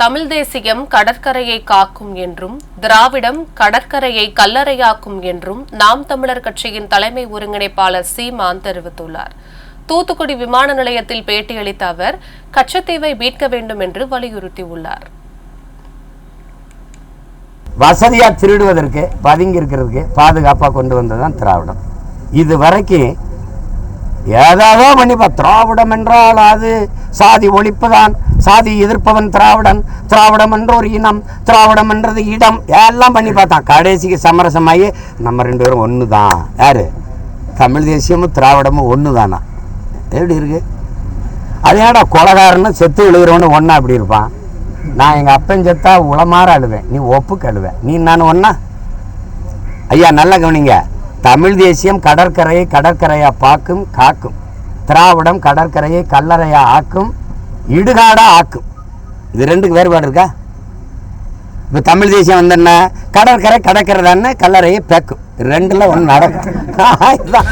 தமிழ் தேசியம் கடற்கரையை காக்கும் என்றும் திராவிடம் கடற்கரையை கல்லறையாக்கும் என்றும் நாம் தமிழர் கட்சியின் தலைமை ஒருங்கிணைப்பாளர் சீமான் தெரிவித்துள்ளார். தூத்துக்குடி விமான நிலையத்தில் பேட்டியளித்த அவர் கச்சத்தீவை மீட்க வேண்டும் என்று வலியுறுத்தியுள்ளார். வசதியா திருடுவதற்கு பதுங்கி இருக்கிறதுக்கு பாதுகாப்பாக கொண்டு வந்ததுதான் திராவிடம். இது வரைக்கும் ஏதாவது பண்ணிப்பா திராவிடம் என்றால் அது சாதி ஒழிப்புதான். சாதி எதிர்ப்பவன் திராவிடன். திராவிடம் என்ற ஒரு இனம் திராவிடம் என்றது இடம். எல்லாம் பண்ணி பார்த்தான் கடைசிக்கு சமரசமாகி நம்ம ரெண்டு பேரும் ஒன்று தான் யாரு? தமிழ் தேசியமும் திராவிடமும் ஒன்று தானா எப்படி இருக்கு? அதேடா கொலகாரன்னு செத்து விழுகிறவனு ஒன்றா அப்படி இருப்பான்? நான் எங்கள் அப்பன் செத்தா உளமாற அழுவேன். நீ ஒப்புக்கு அழுவேன் நீ நான் ஒன்றா ஐயா நல்லா கவனிங்க. தமிழ் தேசியம் கடற்கரையை கடற்கரையாக பார்க்கும் காக்கும். திராவிடம் கடற்கரையை கல்லறையாக ஆக்கும் இடுகாடாக ஆக்கும். இது ரெண்டுக்கு வேறுபாடு இருக்கா? இப்போ தமிழ் தேசியம் வந்து என்ன கடற்கரை கடற்கரை தானே கல்லறையை பேக்கும். ரெண்டில் ஒன்று நடக்கும். இதுதான்.